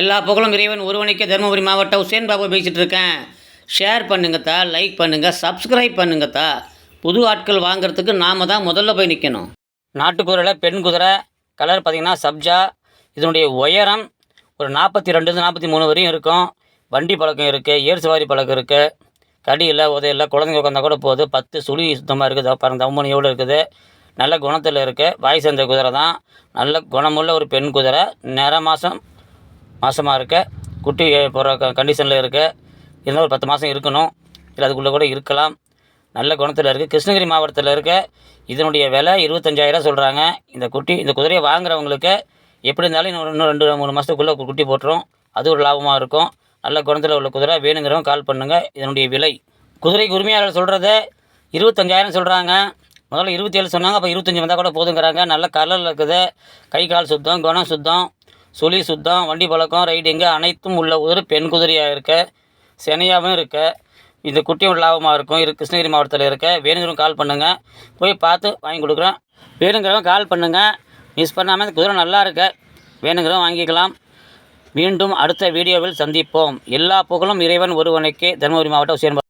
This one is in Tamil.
எல்லா புகழும் இறைவன் ஒருவனுக்கே தருமபுரி மாவட்டம் உசேன் பாபு பேசிகிட்டு இருக்கேன். ஷேர் பண்ணுங்கத்தா லைக் பண்ணுங்கள் சப்ஸ்கிரைப் பண்ணுங்கத்தா புது ஆட்கள் வாங்குறதுக்கு நாம தான் முதல்ல போய் நிற்கணும் நாட்டுக்குதிரையில் பெண் குதிரை கலர் பார்த்திங்கன்னா சப்ஜா இதனுடைய உயரம் ஒரு நாற்பத்தி ரெண்டு நாற்பத்தி மூணு வரையும் இருக்கும். வண்டி பழக்கம் இருக்குது ஏர் சவாரி பழக்கம் இருக்குது கடியில் உதையில் குழந்தைங்க உட்காந்தா கூட போகுது பத்து சுழி சுத்தமாக இருக்குது. இதோ பாருங்க தம்மணி எவ்வளோ இருக்குது? நல்ல குணத்தில் இருக்குது வாய் சேர்ந்த குதிரை தான். நல்ல குணமுள்ள ஒரு பெண் குதிரை. நிற மாதம் மாதமாக இருக்க குட்டி போகிற க கண்டிஷனில் இருக்க இருந்தால் ஒரு பத்து மாதம் இருக்கணும். இல்லை அதுக்குள்ளே கூட இருக்கலாம். நல்ல குணத்தில் இருக்குது கிருஷ்ணகிரி மாவட்டத்தில் இருக்க இதனுடைய விலை இருபத்தஞ்சாயிரம் சொல்கிறாங்க இந்த குட்டி இந்த குதிரையை வாங்குறவங்களுக்கு எப்படி இருந்தாலும் இன்னும் இன்னும் ரெண்டு மூணு மாதத்துக்குள்ளே குட்டி போட்டுரும். அது ஒரு லாபமாக இருக்கும். நல்ல குணத்தில் உள்ள குதிரை வேணுங்கிறவங்க கால் பண்ணுங்கள் இதனுடைய விலை. குதிரைக்கு உரிமையாளர் சொல்கிறது இருபத்தஞ்சாயிரம் சொல்கிறாங்க முதல்ல இருபத்தேழு சொன்னாங்க அப்போ இருபத்தஞ்சி வந்தால் கூட போதுங்கிறாங்க. நல்ல கலரில் இருக்குது. கை கால் சுத்தம் குணம் சுத்தம். சுழி சுத்தம் வண்டி பழக்கம் ரைடிங்கு அனைத்தும் உள்ள ஒரு பெண் குதிரையாக இருக்க செனையாகவும் இருக்க. இந்த குட்டியும் லாபமாக இருக்கும். இரு கிருஷ்ணகிரி மாவட்டத்தில் இருக்க. வேணுங்கிறவங்க கால் பண்ணுங்கள் போய் பார்த்து வாங்கி கொடுக்குறோம். வேணுங்கிறவங்க கால் பண்ணுங்கள் மிஸ் பண்ணாமல் இந்த குதிரை நல்லா இருக்க. வேணுங்கிறவங்க வாங்கிக்கலாம். மீண்டும் அடுத்த வீடியோவில் சந்திப்போம். எல்லா புகழும் இறைவன் ஒருவனுக்கே. தருமபுரி மாவட்டம் உசேன்